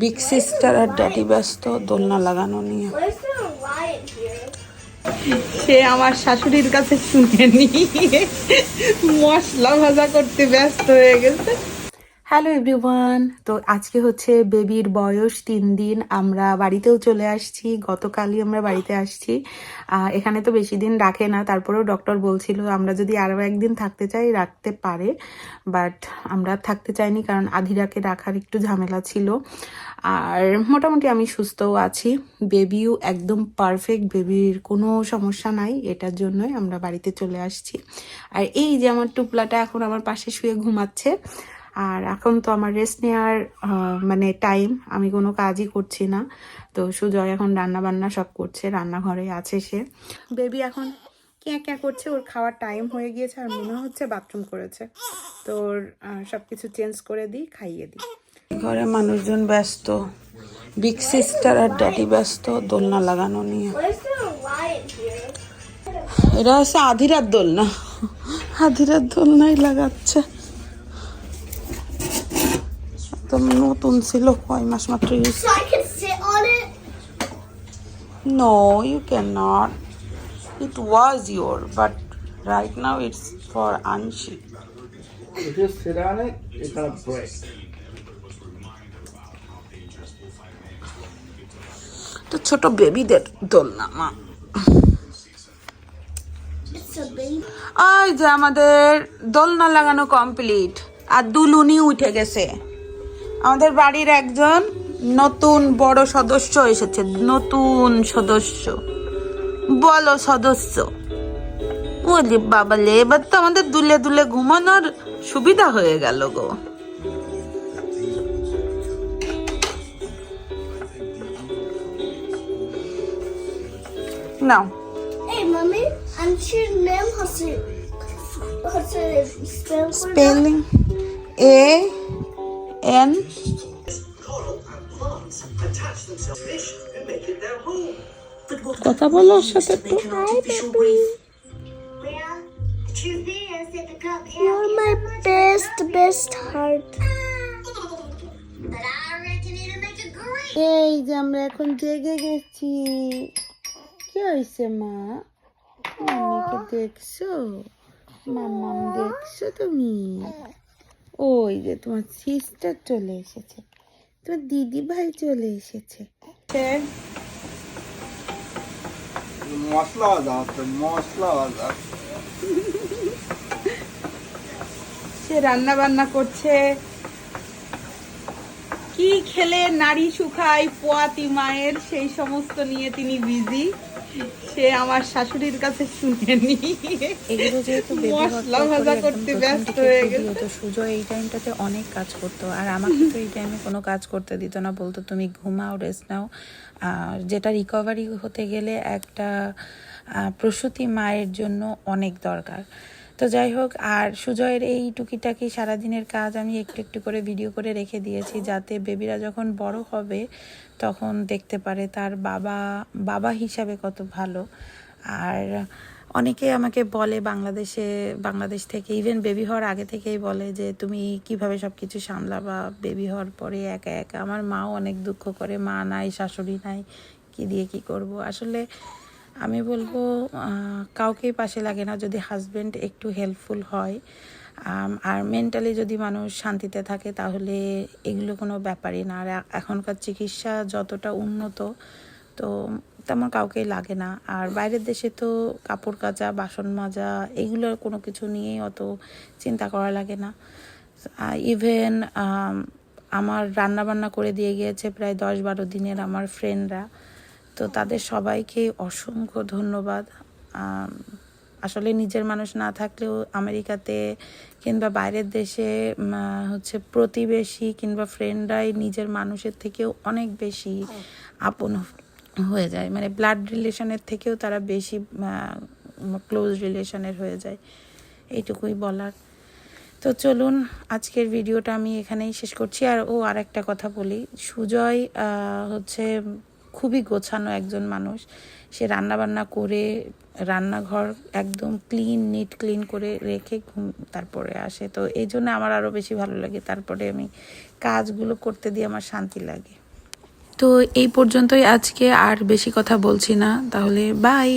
Big sister আর daddy ব্যস্ত, দোলনা লাগানো নিয়ে? সে আমার শাশুড়ির কাছে শুনে নিয়ে মশলা ভাজা করতে ব্যস্ত হয়ে গেছে হ্যালো এভরিওয়ান তো আজকে হচ্ছে বেবির বয়স তিন দিন। আমরা বাড়িতেও চলে আসছি। গতকালই আমরা বাড়িতে আসছি। এখানে তো বেশি দিন রাখে না। তারপরেও ডক্টর বলছিল, আমরা যদি আরও একদিন থাকতে চাই, রাখতে পারে। বাট আমরা থাকতে চাইনি কারণ আধিরাকে রাখার একটু ঝামেলা ছিল। আর মোটামুটি আমি সুস্থও আছি। বেবিও একদম পারফেক্ট বেবির কোনো সমস্যা নাই। এটার জন্যই আমরা বাড়িতে চলে আসছি। আর এই যে আমার টুপলাটা এখন আমার পাশে শুয়ে ঘুমাচ্ছে আর এখন তো আমার রেস্ট নেওয়ার মানে টাইম আমি কোনো কাজই করছি না। তো সুজয় এখন রান্না বান্না সব করছে, রান্নাঘরে আছে সে। বেবি এখন ক্যাঁ ক্যাঁ করছে, ওর খাওয়ার টাইম হয়ে গিয়েছে আর মনে হচ্ছে বাথরুম করেছে। তো ওর সব কিছু চেঞ্জ করে দিই, খাইয়ে দিই। ঘরে মানুষজন ব্যস্ত বিগ সিস্টার আর ড্যাডি ব্যস্ত, দোলনা লাগানো নিয়ে। এটা হচ্ছে আধিরার দোলনা। আধিরার দোলনাই লাগাচ্ছে। একদম নতুন ছিল কয় মাস মাত্র use So I can sit on it? No you can not it was your but right now it's for Anshi If you sit on it, it's gonna break. তো ছোট বেবিদের দোলনা মা। ওই যে আমাদের দোলনা লাগানো কমপ্লিট আর দুলুনি উঠে গেছে। আমাদের বাড়ির একজন নতুন বড় সদস্য এসেছে নতুন সদস্য। বলো সদস্য। ওলে বাবালে এবার তো আমাদের দুলে দুলে ঘুমানোর সুবিধা হয়ে গেল গো। নাও। that? স্পেলিং এ এন কথা বলো ওর সাথে একটু You're my best, best heart. এই যে আমরা এখন জেগে গেছি কি হয়েছে মা মাম্মিকে দেখছ মাম্মাম দেখছ তুমি ওই যে তোমার সিস্টার চলে এসেছে। তোমার দিদি ভাই চলে এসেছে। মশলা মশলা সে রান্না বান্না করছে। কি খেলে নারী শুকায় পোয়াতি মায়ের সেই সমস্ত নিয়ে তিনি বিজি সে আমার শাশুড়ির কাছে শুনে নি। এগুলো যেহেতু মশলা ভাজা করতে ব্যস্ত হয়ে গেল তো সুজয় এই টাইমটাতে অনেক কাজ করতো। আর আমাকে তো এই টাইমে কোনো কাজ করতে দিত না বলতো তুমি ঘুমাও রেস্ট নাও। আর যেটা রিকভারি হতে গেলে একটা প্রসূতি মায়ের জন্য অনেক দরকার। তো যাই হোক, আর সুজয়ের এই টুকিটাকি সারাদিনের কাজ আমি একটু একটু করে ভিডিও করে রেখে দিয়েছি যাতে বেবিরা যখন বড় হবে, তখন দেখতে পারে তার বাবা বাবা হিসাবে কত ভালো। আর অনেকে আমাকে বলে বাংলাদেশে, বাংলাদেশ থেকে ইভেন বেবি হওয়ার আগে থেকেই বলে যে, তুমি কীভাবে সব কিছু সামলাবা? বেবি হওয়ার পরে একা একা? আমার মাও অনেক দুঃখ করে, মা নাই, শাশুড়ি নাই, কি দিয়ে কি করব? আসলে আমি বলব কাউকেই পাশে লাগে না যদি হাজব্যান্ড একটু হেল্পফুল হয়। আর মেন্টালি যদি মানুষ শান্তিতে থাকে তাহলে এগুলো কোনো ব্যাপারই না। আর এখনকার চিকিৎসা যতটা উন্নত, তো তেমন কাউকেই লাগে না। আর বাইরের দেশে তো কাপড় কাচা, বাসন মাজা এগুলো কোনো কিছু নিয়েই অত চিন্তা করা লাগে না। ইভেন আমার রান্না বান্না করে দিয়ে গিয়েছে প্রায় দশ বারো দিনের আমার ফ্রেন্ডরা তো তাদের সবাইকে অসংখ্য ধন্যবাদ। আসলে নিজের মানুষ না থাকলেও আমেরিকাতে কিংবা বাইরের দেশে হচ্ছে প্রতিবেশী কিংবা ফ্রেন্ডরাই নিজের মানুষের থেকেও অনেক বেশি আপন হয়ে যায়। মানে ব্লাড রিলেশনের থেকেও তারা বেশি ক্লোজ রিলেশনের হয়ে যায়। এইটুকুই বলার। তো চলুন, আজকের ভিডিওটা আমি এখানেই শেষ করছি। আর ও আর একটা কথা বলি। সুজয় হচ্ছে খুবই গোছানো একজন মানুষ। সে রান্নাবান্না করে, রান্নাঘর একদম ক্লিন নিট ক্লিন করে রেখে ঘুম, তারপরে আসে। তো এই জন্য আমার আরও বেশি ভালো লাগে। তারপরে আমি কাজগুলো করতে দিয়ে আমার শান্তি লাগে। তো এই পর্যন্তই আজকে। আর বেশি কথা বলছি না। তাহলে বাই